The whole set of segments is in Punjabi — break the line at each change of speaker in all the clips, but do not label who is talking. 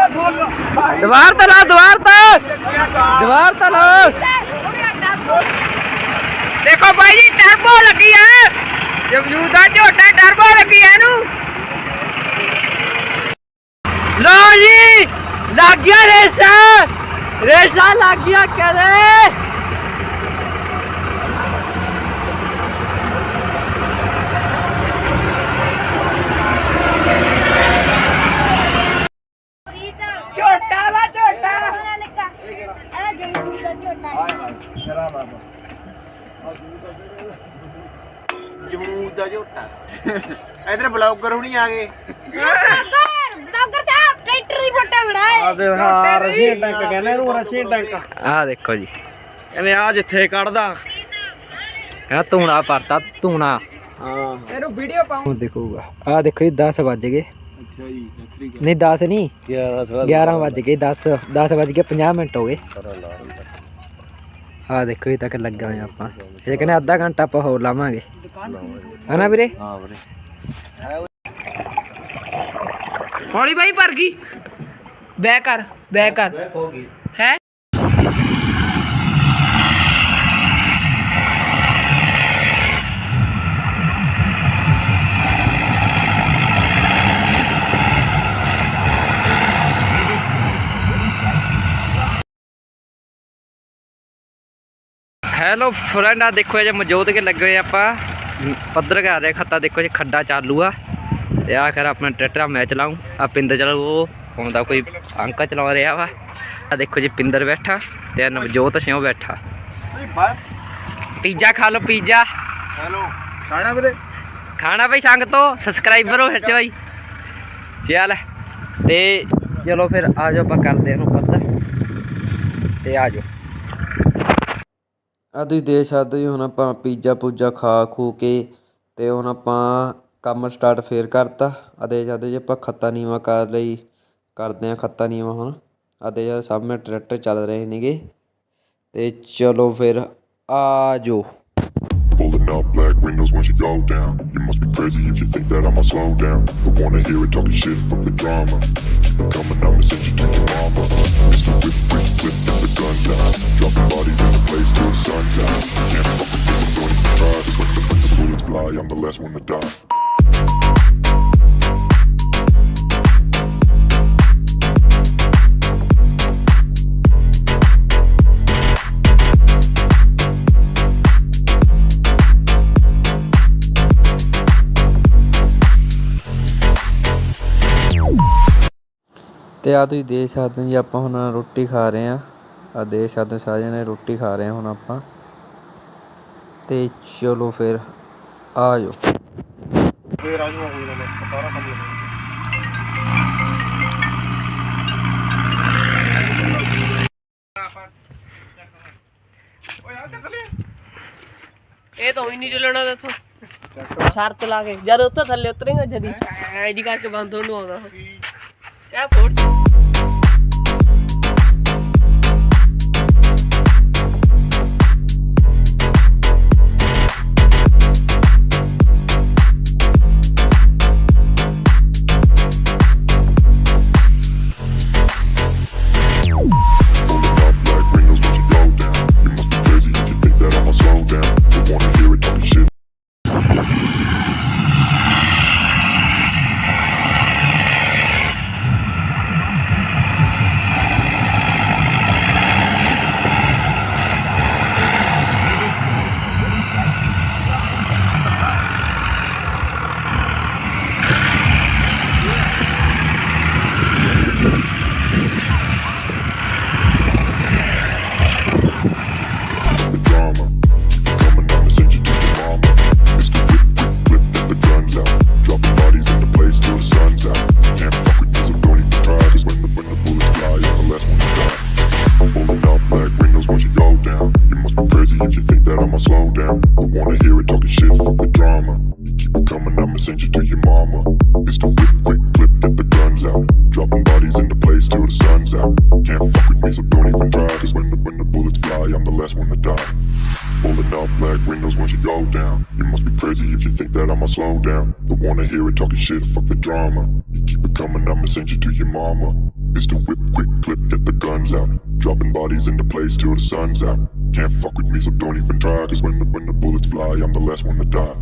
ਦੀਵਾਰ ਤੇ ਲਾ ਦੀਵਾਰ ਤੇ। ਦੀਵਾਰ ਤੇ ਲਾ ਦੇਖੋ ਬਾਈ ਜੀ ਟਰਬੋ ਲੱਗੀ ਆ। ਜਮਜੂਦ ਦਾ ਝੋਟਾ ਟਰਬੋ ਲੱਗੀ ਆ ਇਹਨੂੰ। ਲੋ ਜੀ, ਲੱਗ ਗਿਆ ਰੇਸਾ। ਰੇਸਾ ਲੱਗ ਗਿਆ ਕਰੇ
ਝੋਟਾ ਵਾ ਝੋਟਾ ਇਹ ਜਮੂ ਦਾ ਝੋਟਾ
ਜਮੂਦ ਦਾ ਝੋਟਾ ਇਧਰ ਬਲੌਗਰ ਹੁਣੀ ਆ ਗਏ।
ਬਲੌਗਰ ਬਲੌਗਰ ਸਾਹਿਬ ਟਰੈਕਟਰ ਦੀ ਫੋਟੋ ਬਣਾਏ।
ਆ ਦੇ ਹਾਂ ਰਸ਼ੀਨ ਟੈਂਕ ਕਹਿੰਦੇ ਇਹਨੂੰ ਰਸ਼ੀਨ ਟੈਂਕ।
ਆ ਦੇਖੋ ਜੀ।
ਕਹਿੰਦੇ ਆ ਜਿੱਥੇ ਕੱਢਦਾ।
ਕਹਿੰਦਾ ਧੂਣਾ ਭਰਤਾ ਧੂਣਾ।
ਹਾਂ।
ਹੁਣ ਦੇਖੂਗਾ। ਆ ਦੇਖੋ ਜੀ 10 ਵੱਜ ਗਏ।
ਅੱਛਾ ਜੀ
ਨਹੀਂ 10 ਨਹੀਂ। 11 ਵੱਜ ਗਏ 10 10 ਵੱਜ ਕੇ 50 ਮਿੰਟ ਹੋ ਗਏ। ਆ ਦੇਖੋ ਇਹ ਤੱਕ ਲੱਗਾ ਹੋਇਆ ਆਪਾਂ। ਇਹ ਕਹਿੰਦੇ ਅੱਧਾ ਘੰਟਾ ਆਪਾਂ ਹੋਰ ਲਾਵਾਂਗੇ। ਹਨਾ ਵੀਰੇ?
ਹਾਂ ਵੀਰੇ।
ਹੌਲੀ ਬਾਈ ਭਰ ਗਈ। ਬੈ ਕਰ ਬੈ ਕਰ। ਹੈ
ਹੈਲੋ ਫਰੈਂਡ ਆ ਦੇਖੋ ਜੇ ਮੌਜੂਦ ਕੇ ਲੱਗੇ ਹੋਏ ਆਪਾਂ। ਪੱਧਰ ਕਰ ਰਿਹਾ ਖੱਤਾ ਦੇਖੋ ਜੀ ਖੱਡਾ ਚਾਲੂ ਆ। ਤੇ ਆ ਕਰ ਆਪਣਾ ਟਰੈਕਟਰ ਮੈਂ ਚਲਾਉਂ ਆ ਪਿੰਦਰ ਚਲਾਉ ਉਹ ਆਉਂਦਾ ਕੋਈ ਅੰਕਲ ਚਲਾ ਰਿਹਾ ਵਾ। ਆ ਦੇਖੋ ਜੀ ਪਿੰਦਰ ਬੈਠਾ ਤੇ ਨਵਜੋਤ ਸਿਉ ਬੈਠਾ। ਪੀਜ਼ਾ ਖਾ ਲਓ ਪੀਜ਼ਾ।
ਹੈਲੋ ਖਾਣਾ ਵੀਰੇ?
ਖਾਣਾ ਬਈ ਸੰਗ ਤੋਂ ਸਬਸਕ੍ਰਾਈਬਰ ਹੋ ਸੱਚ ਬਾਈ। ਚੱਲ ਤੇ ਚਲੋ ਫਿਰ ਆ ਜਾਓ ਆਪਾਂ ਕਰਦੇ ਇਹਨੂੰ ਪੱਧਰ ਤੇ ਆ ਜਾਓ। ਆ ਤੁਸੀਂ ਦੇਖ ਸਕਦੇ ਹੋ ਜੀ ਹੁਣ ਆਪਾਂ ਪੀਜ਼ਾ ਪੂਜਾ ਖਾ ਖੂ ਕੇ ਤੇ ਹੁਣ ਆਪਾਂ ਕੰਮ ਸਟਾਰਟ ਫੇਰ ਕਰਤਾ ਆ ਦੇਖ ਸਕਦੇ ਜੀ ਆਪਾਂ ਖੱਤਾ ਨੀਵਾ ਕਰ ਲਈ ਕਰਦੇ ਆ ਖੱਤਾ ਨੀਵਾ ਹੁਣ ਆ ਦੇਖ ਸਕਦੇ ਸਾਹਮਣੇ ਟਰੈਕਟਰ ਚੱਲ ਰਹੇ ਨੇਗੇ ਤੇ ਚਲੋ ਫਿਰ ਆ ਜਾਓ
Pulling up black windows once you go down. You must be crazy if you think that I'ma slow down. Don't wanna hear it talking shit from the drama. Keep it coming, I'ma send you to your mama. Mr. Whip, whip, whip, get the gun
ਤੇ ਆ ਤੁਸੀਂ ਦੇਖ ਸਕਦੇ ਹੋ ਜੀ, ਆਪਾਂ ਹੁਣ ਰੋਟੀ ਖਾ ਰਹੇ ਆ ਆ ਦੇਖ ਸਕਦੇ ਹੋ ਸਾਰੇ ਜਣੇ ਰੋਟੀ ਖਾ ਰਹੇ ਆ ਹੁਣ ਆਪਾਂ। ਤੇ ਚਲੋ ਫਿਰ ਆ ਜਾਓ।
ਫੇਰ ਆ ਨਾ ਸਾਰਾ ਕੰਮ
ਇਹ ਤਾਂ ਹੀ ਨਹੀਂ ਚੱਲਣਾ ਦੱਸੋ ਸ਼ਰਤ ਲਾ ਕੇ। ਜਦ ਉੱਥੇ ਥੱਲੇ ਉਤਰੇਗਾ ਜਦੀ। ਐ ਜੀ ਕਰਕੇ ਬੰਦ ਹੋਣ ਨੂੰ ਆਉਂਦਾ ਕਿਆ ਫੋੜ।
I'ma send you to your mama. Pistol whip, quick clip, get the guns out. Dropping bodies in the place till the sun's out. Can't fuck with me, so don't even try. Cause when the, when the bullets fly, I'm the last one to die. Pulling up black windows once you go down. You must be crazy if you think that I'ma slow down. Don't wanna hear it talking shit, fuck the drama. You keep it coming, I'ma send you to your mama. Pistol whip, quick clip, get the guns out. Dropping bodies in the place till the sun's out. Can't fuck with me, so don't even try. Cause when the, when the bullets fly, I'm the last one to die.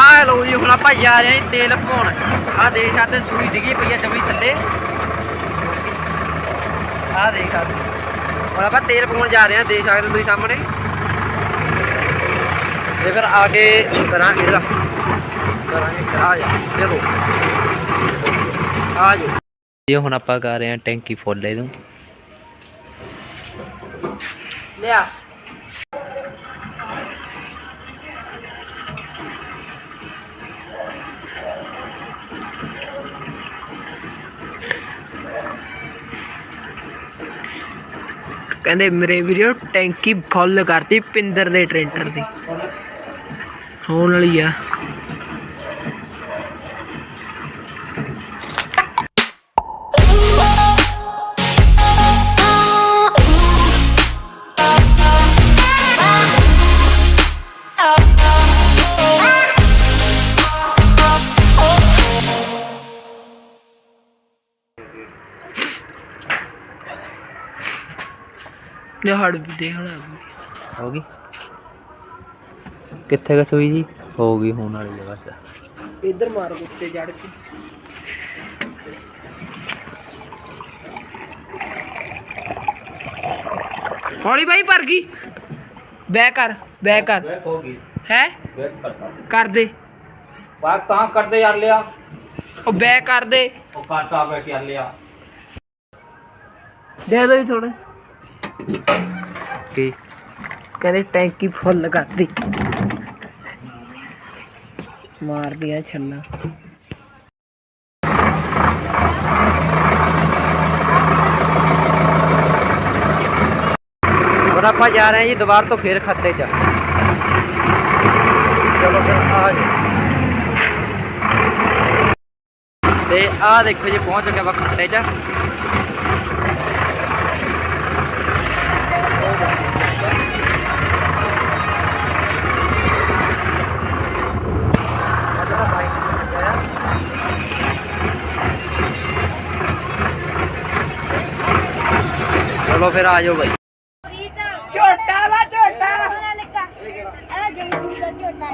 ਆ ਲੋ ਜੀ, ਹੁਣ ਆਪਾਂ ਜਾ ਰਹੇ ਹਾਂ ਤੇਲ ਪਾਉਣ ਆ ਦੇਖ ਸਾਡੇ ਸੂਈ ਡਿੱਗੀ ਪਈ ਆ ਜਮੀ ਥੱਲੇ। ਆ ਦੇਖ ਸਕਦੇ ਹੁਣ ਆਪਾਂ ਤੇਲ ਪਾਉਣ ਜਾ ਰਹੇ ਹਾਂ, ਦੇਖ ਸਕਦੇ ਤੁਸੀਂ ਸਾਹਮਣੇ। ਤੇ ਫਿਰ ਆ ਕੇ ਕਰਾਂਗੇ ਇਹਦਾ। ਕਰਾਂਗੇ, ਆ ਜਾ ਚਲੋ ਆ ਜਾਓ। ਇਹ ਹੁਣ ਆਪਾਂ ਕਰ ਰਹੇ ਹਾਂ ਟੈਂਕੀ ਫੁੱਲ ਇਹਨੂੰ। ਲਿਆ। ਕਹਿੰਦੇ ਮੇਰੇ ਵੀਡੀਓ ਟੈਂਕੀ ਫੁੱਲ ਕਰਤੀ ਪਿੰਦਰ ਦੇ ਟਰੈਕਟਰ ਦੀ। ਹੋਣ ਵਾਲੀ ਆ। ਦਿਹਾੜ ਵੀ ਦੇਖ ਲੈ ਹੋ ਗਈ? ਕਿੱਥੇ ਕ ਸੋਈ ਜੀ? ਹੋ ਗਈ ਹੋਣ ਵਾਲੀ ਹੈ ਬਸ ਇੱਧਰ ਮਾਰ ਉੱਤੇ ਜੜ ਕੇ। ਹੌਲੀ ਬਾਈ ਭਰ ਗਈ। ਬੈ ਕਰ ਬੈ ਕਰ।
ਹੋ ਗਈ।
ਹੈ? ਕਰ। ਦੇ।
ਬਾਤ ਤਾਂ ਕਰਦੇ ਯਾਰ ਲਿਆ।
ਉਹ ਬੈ ਕਰ ਦੇ।
ਉਹ ਕਾਟਾ ਬੈ ਕੇ ਲਿਆ।
ਦੇ ਦੋ ਥੋੜੇ ਕੀ ਕਹਿੰਦੇ ਟੈਂਕੀ ਫੁੱਲ ਕਰਦੀ ਮਾਰਦੀਆਂ ਛੱਲਾਂ ਹੁਣ ਆਪਾਂ ਜਾ ਰਹੇ ਹਾਂ ਜੀ ਦੁਬਾਰ ਤੋਂ ਫੇਰ ਖੱਤੇ 'ਚ ਚਲੋ ਫਿਰ ਆ ਜੀ ਤੇ ਆ ਦੇਖੋ ਜੀ ਪਹੁੰਚ ਚੁੱਕੇ ਆਪਾਂ ਖੱਤੇ 'ਚ ਚਲੋ ਫਿਰ ਆ ਜਾਓ ਬਾਈ।
ਝੋਟਾ ਵਾ ਝੋਟਾ। ਬਣਾ ਲੱਗਾ ਇਹ ਜੰਮੂ ਦਾ ਝੋਟਾ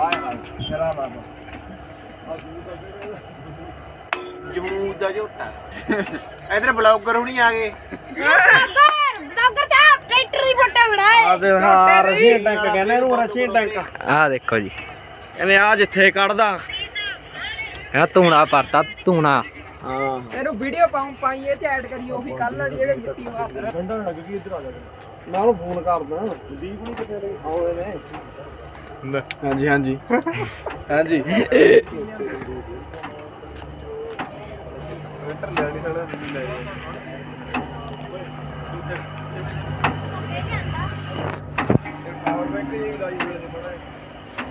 ਜਮੂਦ ਦਾ ਝੋਟਾ। ਇਧਰ ਬਲੌਗਰ ਹੁਣੀ ਆ ਗਏ।
ਬਲੌਗਰ ਬਲੌਗਰ ਸਾਹਿਬ ਟਰੈਕਟਰ ਦੀ ਫੋਟੋ ਬਣਾਏ
ਆ ਤੇ ਹਾਂ ਰਸ਼ੀਅਨ ਟੈਂਕ ਕਹਿੰਦੇ ਇਹਨੂੰ ਰਸ਼ੀਅਨ ਟੈਂਕ।
ਆ ਦੇਖੋ ਜੀ।
ਕਹਿੰਦੇ ਆ ਜਿੱਥੇ ਕੱਢਦਾ।
ਇਹ ਧੂਣਾ ਭਰਤਾ ਧੂਣਾ।
ਹਾਂ।
ਇਹਨੂੰ ਵੀਡੀਓ ਪਾਉਂ ਪਾਈਏ ਤੇ ਐਡ ਕਰੀ ਉਹ ਵੀ ਕੱਲ ਜਿਹੜੇ ਮਿੱਟੀ ਮਾਰਦੇ
ਗੰਡਾ ਲੱਗ ਗਈ ਇੱਧਰ ਆ ਜਾ ਮੈਂ ਉਹਨੂੰ ਫੋਨ ਕਰਦਾ ਦੀਪ ਨਹੀਂ ਕਿਤੇ ਰਹੇ? ਆਉਏ ਨੇ ਹਾਂਜੀ ਹਾਂਜੀ। ਹਾਂਜੀ।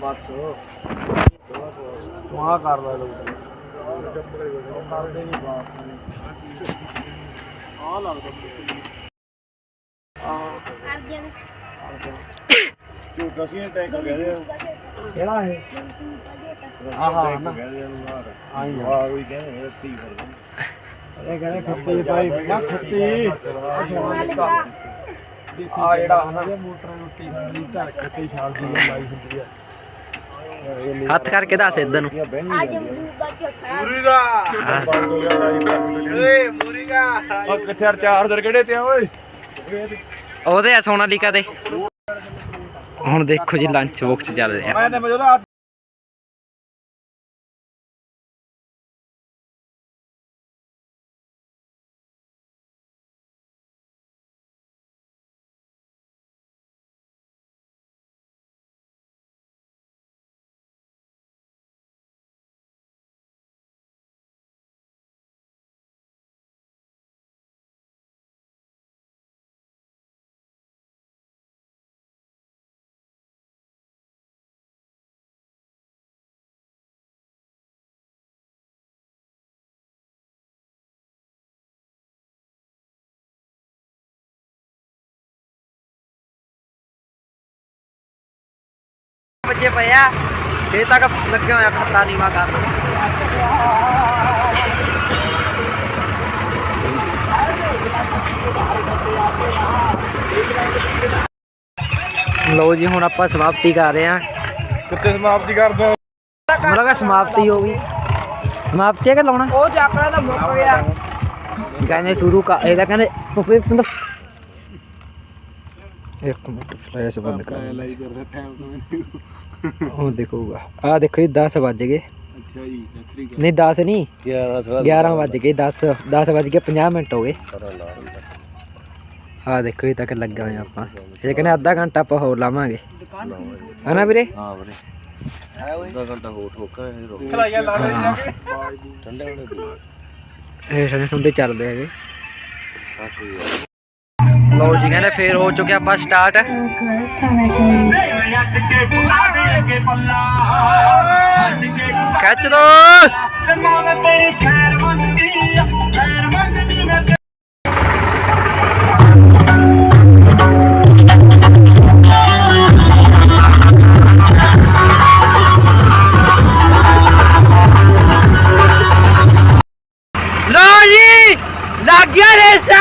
ਬਸ। ਵਾਹ ਕਰ ਲੈ ਲੋਕ ਕਰਦੇ ਨਹੀਂ ਬਾਤ ਆ ਲੱਗਦਾ
ਅਰਜਨ
ਝੂਠਾ ਸੀ ਟੈਂਕ ਕਹਿੰਦੇ ਆ ਕਿਹੜਾ ਇਹ ਆਹਾ ਨਾ ਆਈ ਆ ਕੋਈ ਕਹਿੰਦੇ ਰੱਤੀ ਫਿਰ ਇਹ ਕਹਿੰਦੇ ਖੱਤੇ ਭਾਈ ਨਾ ਖੱਤੀ ਆ ਜਿਹੜਾ ਹਨਾ, ਮੋਟਰ ਰੋਟੀ ਦੀ ਧਰ ਖੱਤੇ ਛਾਲ ਦੀ ਲਾਈ ਹੁੰਦੀ ਆ।
ਹੱਥ ਕਰਕੇ ਦੱਸ ਇੱਧਰ ਨੂੰ।
ਆ ਜਮਦੂਤ ਝੋਟਾ
ਮੂਰੀ ਦਾ ਓਏ ਮੂਰੀ ਦਾ
ਉਹ ਕਿੱਥੇ ਚਾਰਜਰ ਕਿਹੜੇ ਤੇ ਆ ਓਏ
ਉਹਦੇ ਆ ਸੋਨਾਲੀਕਾ ਦੇ। ਹੁਣ ਦੇਖੋ ਜੀ ਲੰਚ ਬਾਕਸ ਚੱਲ ਰਿਹਾ। ਵੱਜੇ ਪਏ ਆ। ਇਹ ਤੱਕ ਲੱਗਿਆ ਹੋਇਆ ਖੱਤਾ ਨੀਵਾ ਕਰਨ। ਲਓ ਜੀ ਹੁਣ ਆਪਾਂ ਸਮਾਪਤੀ ਕਰ ਰਹੇ ਹਾਂ।
ਕਿੱਥੇ ਸਮਾਪਤੀ ਕਰਦਾ
ਮੈਨੂੰ ਲੱਗਾ ਸਮਾਪਤੀ ਹੋ ਗਈ। ਸਮਾਪਤੀ ਹੈ ਕਿ ਲਾਉਣਾ?
ਉਹ ਚੱਕਰਾ ਤਾਂ ਮੁੱਕ ਗਿਆ।
ਕਹਿੰਦੇ ਸ਼ੁਰੂ ਕਾ ਇਹਦਾ ਕਹਿੰਦੇ ਪੰਦ ਇੱਕ ਮਿੰਟ ਫਲੈਸ਼ ਬੰਦ ਕਰ
ਲਾਈ ਕਰਦਾ ਟਾਈਮ
ਹੁਣ ਦੇਖੂਗਾ। ਆ ਦੇਖੋ ਜੀ 10 ਵੱਜ ਗਏ।
ਅੱਛਾ ਜੀ ਸਤਰੀ
ਨਹੀਂ 10 ਨਹੀਂ
11
11 ਵੱਜ ਗਏ। 10 10 ਵੱਜ ਕੇ 50 ਮਿੰਟ ਹੋ ਗਏ। ਆ ਦੇਖੋ ਇਹ ਤੱਕ ਲੱਗਾ ਹੋਇਆ ਆਪਾਂ। ਇਹ ਕਹਿੰਦੇ ਅੱਧਾ ਘੰਟਾ ਆਪਾਂ ਹੋਰ ਲਾਵਾਂਗੇ। ਹਨਾ ਵੀਰੇ?
ਹਾਂ ਵੀਰੇ। ਅੱਧਾ ਘੰਟਾ ਹੋਰ ਠੋਕਾ ਇਹ ਰੋਕ
ਖਲਾਈਆ ਲਾ ਲੈ ਜਾ ਕੇ।
ਠੰਡੇ ਹੋਣੇ
ਇਹ ਠੰਡੇ ਠੰਡੇ ਚੱਲਦੇ ਹੈਗੇ। ਲਓ ਜੀ, ਕਹਿੰਦੇ ਫੇਰ ਹੋ ਚੁੱਕਿਆ ਆਪਾਂ ਸਟਾਰਟ ਖਿੱਚ ਦੋ ਲਓ ਜੀ, ਲੱਗ ਗਿਆ ਰੇਸਾ!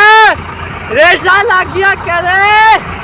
ਰੇਸਾ ਲੱਗ ਗਿਆ ਕਰੇ ਜਿੱਤ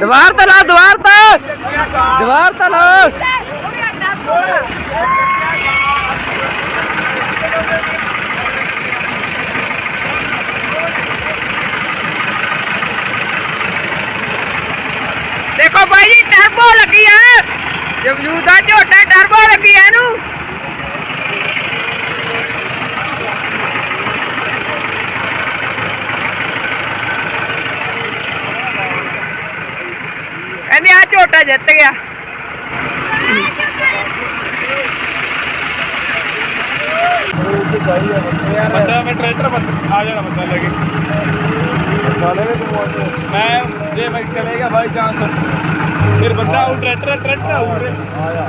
ਦੀਵਾਰ ਤੇ ਲਾ, ਦੀਵਾਰ ਤੇ। ਦੀਵਾਰ ਤੇ ਲਾ। ਦੇਖੋ ਭਾਈ ਜੀ ਟਰਬੋ ਲੱਗੀ ਆ। ਜਮਜੂਦ ਦਾ ਝੋਟਾ ਟਰਬੋ ਲੱਗੀ ਆ ਇਹਨੂੰ। ਕਹਿੰਦੇ ਆ ਝੋਟਾ ਜਿੱਤ ਗਿਆ।
ਬੰਦਾ ਮੈਂ ਟਰੈਕਟਰ ਆ ਜਾਣਾ ਬੰਦਾ ਲੈ ਕੇ। ਸਾਲੇ ਨੇ ਤੂੰ ਮੈਂ, ਜੇ ਮੈਂ ਚਲੇਗਾ ਬਾਈ ਚਾਂਸ ਫਿਰ ਬੰਦਾ ਉਹ ਟਰੈਕਟਰ ਟਰੈਕਟਰ ਆਉ ਰੇ ਆਇਆ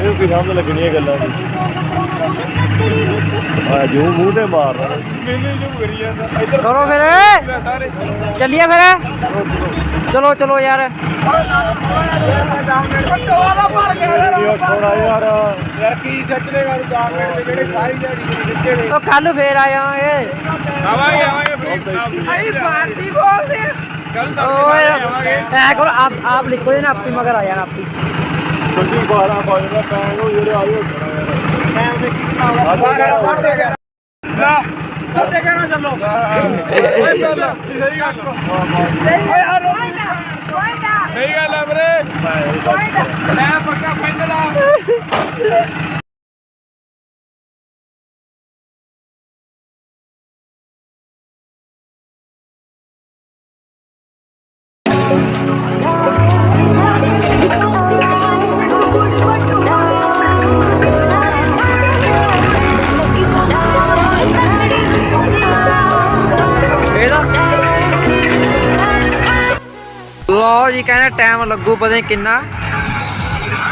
ਇਹ ਕੋਈ ਸਮਝ ਲੱਗਣੀ ਹੈ ਗੱਲਾਂ ਦੀ? ਆ ਜੋ ਮੂੰਹ ਤੇ ਮਾਰਦਾ ਮੈਨੂੰ ਜੋ ਕਰੀ ਜਾਂਦਾ ਇੱਧਰ
ਕਰੋ ਫਿਰ। ਚੱਲੀਏ ਫਿਰ। ਚਲੋ ਚਲੋ ਯਾਰ।
ਥੋੜਾ ਯਾਰ
ਯਾਰ ਕੀ ਸੱਚਦੇਗਾ 10 ਦੇ ਜਿਹੜੇ ਸਾਰੀ ਦਿਹਾੜੀ ਦਿੱਤੇ ਨੇ
ਉਹ ਕੱਲ ਫੇਰ ਆ ਜਾਵਾਂਗੇ
ਆਵਾਂਗੇ। ਆਵਾਂਗੇ
ਅਈ ਫਾਰਸੀ ਬੋਲਦੇ ਆ।
ਕੱਲ
ਓਏ, ਐ ਕਰੋ, ਆਪ ਆਪ ਲਿਖੋ ਜੇ ਆਪੀ ਮਗਰ ਆ ਜਾਣਾ ਆਪੀ।
ਗੱਡੀ 12 ਵਜੇ ਦਾ ਟਾਈਮ ਹੋ ਜਿਹੜਾ ਆਇਓ
ਟਾਈਮ ਦੇ ਕੀ ਬਣਾਉਂਦਾ ਬਾਹਰ ਪੜ ਦੇ ਗਿਆ
ਉੱਤੇ ਕਹਿਣਾ ਚੱਲੋ। ਓਏ ਚੱਲ ਸਹੀ ਗੱਲ
ਨਾ ਕੋਈ ਨਾ
ਸਹੀ ਗੱਲ ਆ। ਵੀਰੇ। ਮੈਂ ਪੱਕਾ ਪਿੰਡ
ਕਹਿੰਦੇ ਟਾਈਮ ਲੱਗੂ ਪਤਾ ਨਹੀਂ ਕਿੰਨਾ।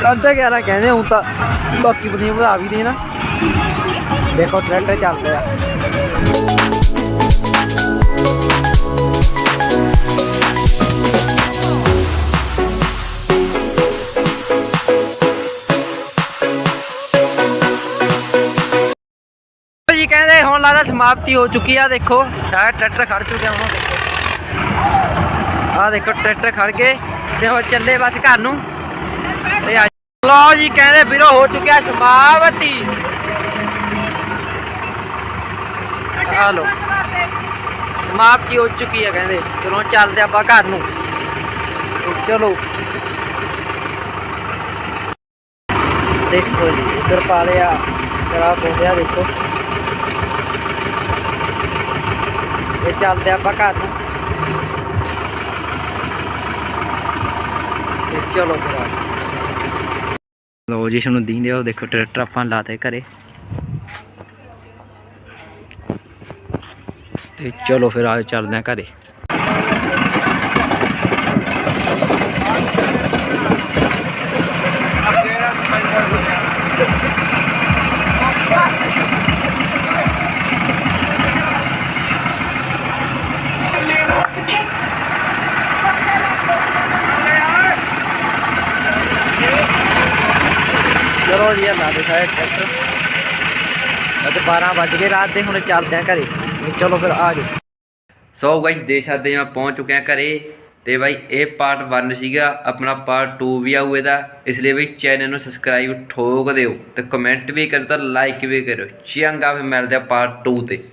ਸਾਢੇ 11 ਕਹਿੰਦੇ, ਹੁਣ ਤਾਂ ਬਾਕੀ ਪਤਾ ਨਹੀਂ ਵਧਾ ਵੀ ਦੇਣਾ। ਦੇਖੋ ਟਰੈਕਟਰ ਚੱਲਦੇ ਆ। ਜੀ ਕਹਿੰਦੇ, ਹੁਣ ਲੱਗਦਾ ਸਮਾਪਤੀ ਹੋ ਚੁੱਕੀ ਆ, ਦੇਖੋ। ਸਾਰਾ ਟਰੈਕਟਰ ਖੜ ਚੁੱਕਿਆ ਹੁਣ। ਦੇਖੋ ਆ ਦੇਖੋ ਟਰੈਕਟਰ ਖੜ ਕੇ ਤੇ ਹੁਣ ਚੱਲੇ ਬਸ ਘਰ ਨੂੰ। ਤੇ ਆ ਜੀ, ਕਹਿੰਦੇ ਵੀਰੋ ਹੋ ਚੁੱਕਿਆ ਸਮਾਪਤੀ ਆ ਲਓ। ਸਮਾਪਤੀ ਹੋ ਚੁੱਕੀ ਹੈ ਕਹਿੰਦੇ। ਚਲੋ ਹੁਣ ਚੱਲਦੇ ਆਪਾਂ ਘਰ ਨੂੰ। ਚਲੋ। ਦੇਖੋ ਜੀ, ਇੱਧਰ ਪਾ ਲਿਆ। ਜਰਾ ਬੋਲਿਆ ਦੇਖੋ। ਇਹ ਚੱਲਦੇ ਆਪਾਂ ਘਰ ਨੂੰ। ਤੇ ਚਲੋ ਫਿਰ ਆ। ਲੋ ਜੀ ਤੁਹਾਨੂੰ ਦੀਂਦੇ ਹੋ ਦੇਖੋ, ਟਰੈਕਟਰ ਆਪਾਂ ਲਾਤੇ ਘਰੇ। ਤੇ ਚਲੋ ਫਿਰ ਆ, ਚੱਲਦੇ ਆ ਘਰੇ। ਚਲੋ ਜੀ ਆ ਲਾ ਦੇ ਸਾਰੇ ਟਰੈਕਟਰ ਅੱਜ 12 ਵੱਜ ਗਏ ਰਾਤ ਦੇ, ਹੁਣ ਚੱਲਦੇ ਆ ਘਰੇ। ਚਲੋ ਫਿਰ ਆ ਜਾਓ। ਸੋ ਗਾਇਸ ਦੇ ਸਕਦੇ ਆ ਪਹੁੰਚ ਚੁੱਕੇ ਆ ਘਰੇ। ਤੇ ਬਾਈ, ਇਹ ਪਾਰਟ 1 ਸੀਗਾ, ਆਪਣਾ ਪਾਰਟ 2 ਵੀ ਆਊ ਇਹਦਾ। ਇਸ ਲਈ ਵੀ ਚੈਨਲ ਨੂੰ ਸਬਸਕ੍ਰਾਈਬ ਠੋਕ ਦਿਓ ਤੇ ਕਮੈਂਟ ਵੀ ਕਰੋ ਲਾਈਕ ਵੀ ਕਰੋ। ਚੰਗਾ, ਫਿਰ ਮਿਲਦੇ ਆ ਪਾਰਟ 2 ਤੇ।